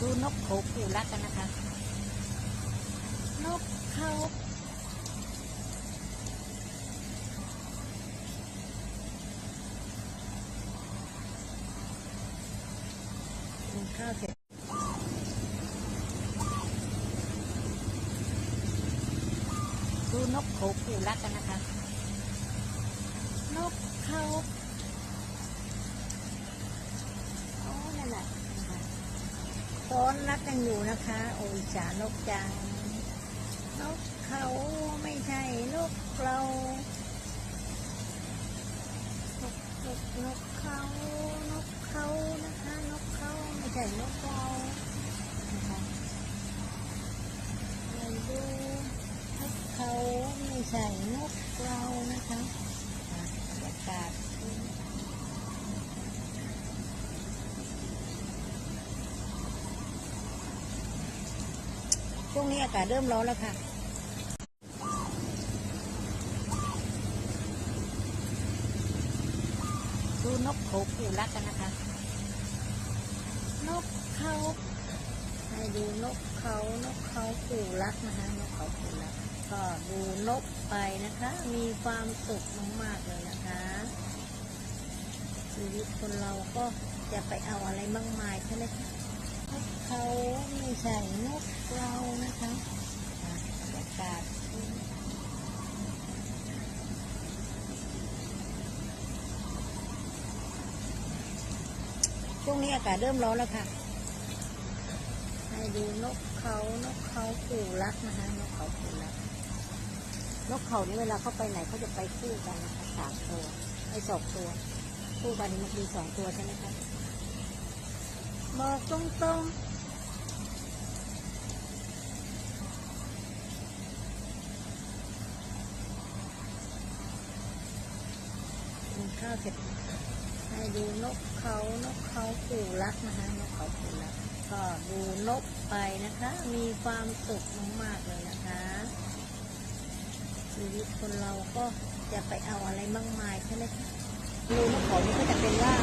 ดูนกเขาคู่รักกันนะคะ นกเขากินข้าวเสร็จดูนกเขาคู่รักกันนะคะ นกเขาโอ้นั่นแหละนะคะ ซ้อนรักกันอยู่นะคะ โอ้ยจ๋านกจัง นกเขาไม่ใช่นกเรา นกนกนกเขา นกเขานะคะ นกเขาไม่ใช่นกเรานะคะไปดูนกเขาไม่ใช่นกเรานะคะอะบรรยากาศ ช่วงนี้อากาศเริ่มร้อนแล้วค่ะ ดูนกเขาคู่รักกันนะคะ นกเขาให้ดูนกเขานกเขาคู่รักนะคะ นกเขาคู่รัก ก็ดูนกไปนะคะ มีความสุขมากๆเลยนะคะชีวิตคนเราก็จะไปเอาอะไรมากมายใช่ไหมคะ เขาไม่ใช่นกเรานะคะอะบรรยากาศช่วงนี้อากาศเริ่มร้อนแล้วค่ะ ให้ดูนกเขานกเขาคู่รักนะคะ นกเขาคู่รัก นกเขานี่เวลาเขาไปไหนเขาจะไปคู่กันนะคะสามตัวไอ้สองตัว คู่กันมันมีสองตัวใช่ไหมคะบอกตรงๆกินข้าวเสร็จให้ดูนกเขานกเขาผู่รักนะคะนกเขาผู่รักก็ดูนกไปนะคะ มีความสุขมากๆเลยนะคะชีวิตคนเราก็จะไปเอาอะไรมากมายใช่ไหมคะดูนกเขานี่ก็จะเป็นว่า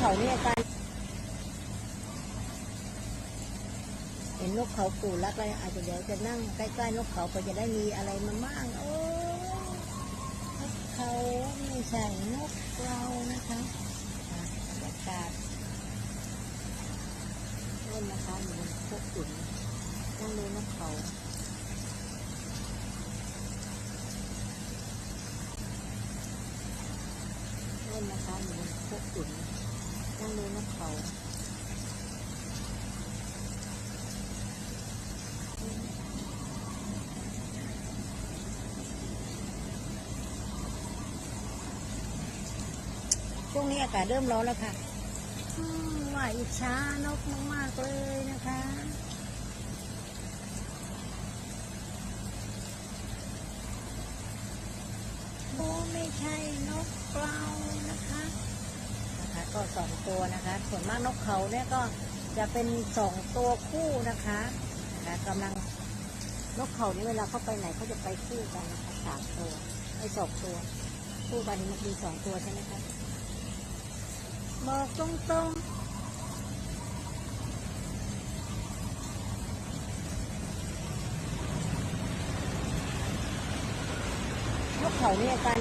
เขาเนี่ยการเห็นนกเขาปู่รักอะไรอาจจะเดี๋ยวจะนั่งใกล้ๆนกเขาก็จะได้มีอะไรมาบ้างโอ้นกเขาไม่ใช่นกเรานะคะอะบรรยากาศเล่นนะคะอยู่บนพวกขุนนั่งดูนกเขาเล่นนะคะอยู่บนพวกขุน นั่งดูนกเขาช่วงนี้อากาศเริ่มร้อนแล้วค่ะว่าอิจฉานกมากๆเลยนะคะโอ้ไม่ใช่นกเปล่านะคะ ก็สองตัวนะคะ ส่วนมากนกเขาเนี่ยก็จะเป็นสองตัวคู่นะคะนะกำลังนกเขานี่เวลาเขาไปไหนเขาจะไปคู่กันนะคะสามตัวไอ้สองตัว คู่กันมันมีสองตัวใช่ไหมคะบอกตรงๆนกเขาเนี่ยการ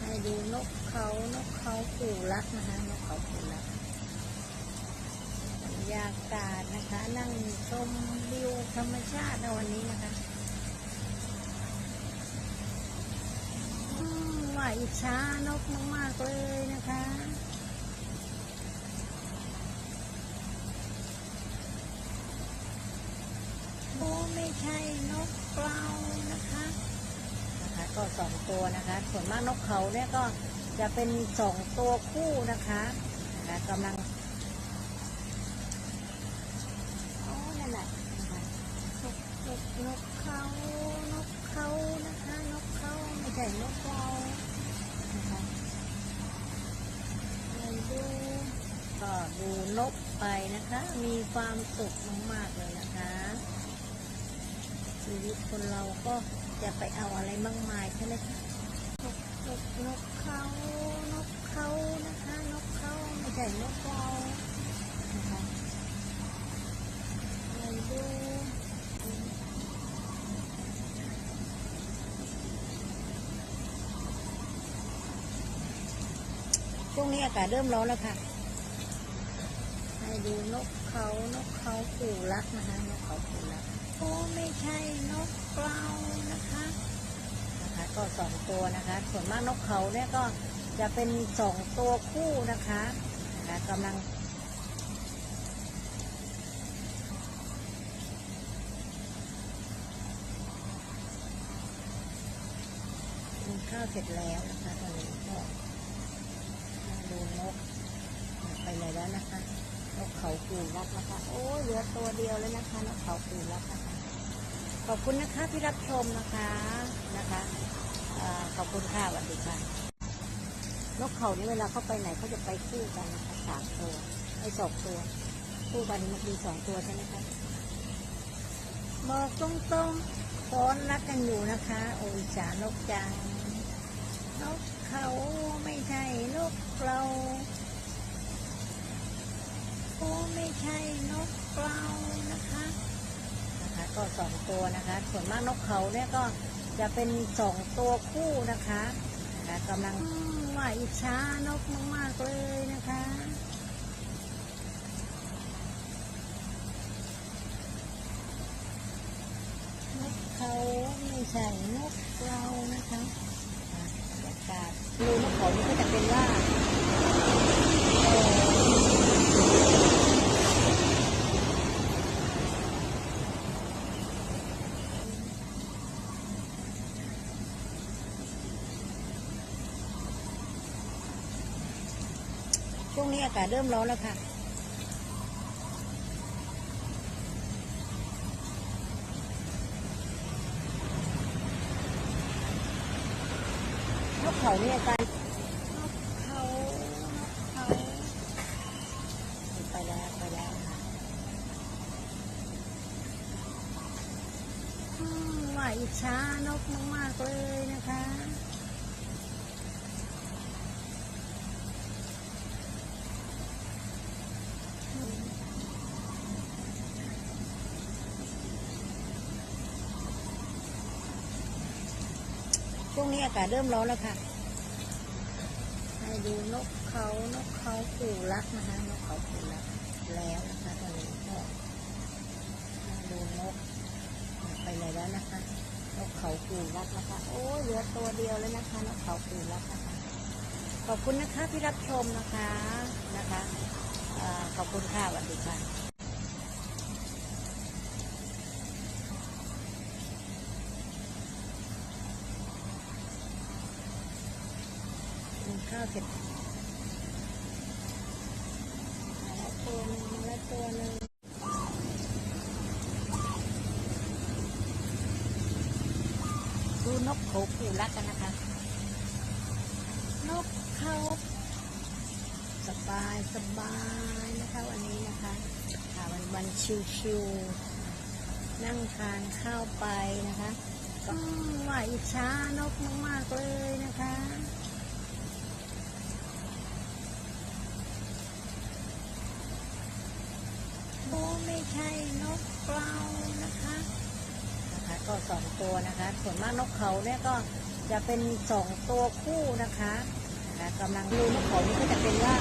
ให้ดูนก เขานกเขาคู่รักนะคะนกเขาคู่รักบรรยากาศนะคะ นั่งชมวิวธรรมชาติในวันนี้นะคะว่าอิจฉานกมากๆเลยนะคะโอ้ไม่ใช่นกเปล่านะคะ นะคะ ก็สองตัวนะคะ ส่วนมากนกเขาเนี่ยก็ จะเป็นสองตัวคู่นะคะนะกำลังโอ้นั่นแหละนกนกนกเขานกเขานะคะ นกเขาไม่ใช่นกเรานะคะไปดูก็ดูนกไปนะคะ มีความสุขมากๆเลยนะคะชีวิตคนเราก็จะไปเอาอะไรมากมายใช่ไหมคะ นกนกเขานกเขานะคะ นกเขาไม่ใช่นกเรานะคะไปดูช่วงนี้อากาศเริ่มร้อนแล้วค่ะให้ดูนกเขานกเขาขู่รักนะคะนกเขาขู่รักโอ้ไม่ใช่นกเปล่านะคะ ก็สองตัวนะคะ ส่วนมากนกเขาเนี่ยก็จะเป็นสองตัวคู่นะคะนะคะกำลังกินข้าวเสร็จแล้วนะคะตอนนี้ก็มาดูนกไปเลยแล้วนะคะนกเขาคูรักนะคะ โอ้ยเหลือตัวเดียวแล้วนะคะนกเขาคูรักนะคะ ขอบคุณนะคะที่รับชมนะคะนะคะอขอบคุณค่ะสวัสดีค่ะนกเขานี่เวลาเขาไปไหนเขาจะไปคู่กันนะคะสามตัวไอ้สองตัว คู่กันมันมีสองตัวใช่ไหมคะบอกตรงๆฟ้อนรักกันอยู่นะคะ โอ้ยจ๋านกจังนกเขาไม่ใช่นกเราโอ้ไม่ใช่นกเปล่านะคะนะคะ ก็ สองตัวนะคะ ส่วนมากนกเขาเนี่ยก็จะเป็นสองตัวคู่นะคะนะคะกำลังว่าอิจฉานกมากๆเลยนะคะนกเขาไม่ใช่นกเรานะคะบรรยากาศดูนกเขานี่ก็จะเป็นว่า ช่วงนี้อากาศเริ่มร้อนแล้วค่ะ นกเขาเนี่ยอาการนกเขานกเขาไปแล้วไปแล้วค่ะอืมว่าอิจฉานกมากๆเลยนะคะ ช่วงนี้อากาศเริ่มร้อนแล้วค่ะ ให้ดูนกเขานกเขาขู่รักนะคะ นกเขาขู่รักแล้วนะคะตอนนี้ก็ดูนกไปเลยแล้วนะคะ นกเขาขู่รักนะคะ โอ้ยเหลือตัวเดียวแล้วนะคะ นกเขาขู่รักนะคะ ขอบคุณนะคะที่รับชมนะคะนะคะอขอบคุณค่ะสวัสดีค่ะ กินข้าวเสร็จมาแล้วตัวหนึ่งมาแล้วตัวหนึ่งดูนกเขาคู่รักกันนะคะ นกเขาสบายสบายนะคะวันนี้นะคะค่ะวันวันชิวๆนั่งทานข้าวไปนะคะก็ว่าอิจฉานกมากๆเลยนะคะ โอ้ไม่ ใช่นกเปล่านะคะนะคะก็สองตัวนะคะ ส่วนมากนกเขาเนี่ยก็จะเป็นสองตัวคู่นะคะนะคะกำลังดูนกเขานี่ก็จะเป็นว่า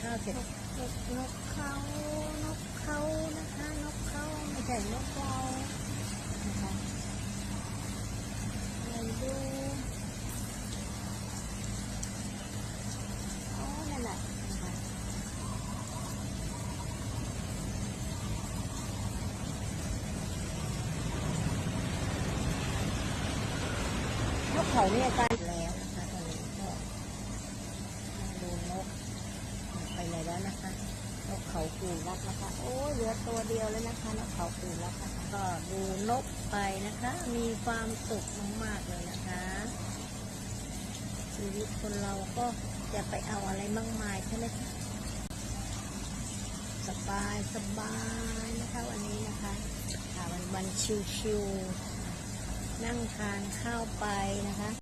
ข้าวเสร็จ นกนกเขานกเขานะคะนกเขาไม่ใช่นกเรานะคะไปดูอ๋อนั่นแหละนะคะนกเขาเนี่ยอาการแล้วนะคะตอนนี้ก็ แล้วนะคะ นก เขากูรักนะคะ โอ้ยเหลือตัวเดียวแล้วนะคะนกเขากูรักนะคะก็ดูนกไปนะคะ มีความสุขมากๆเลยนะคะชีวิตคนเราก็จะไปเอาอะไรมากมายใช่ไหมคะสบายสบายนะคะวันนี้นะคะค่ะวันวันชิวๆนั่งทานข้าวไปนะคะ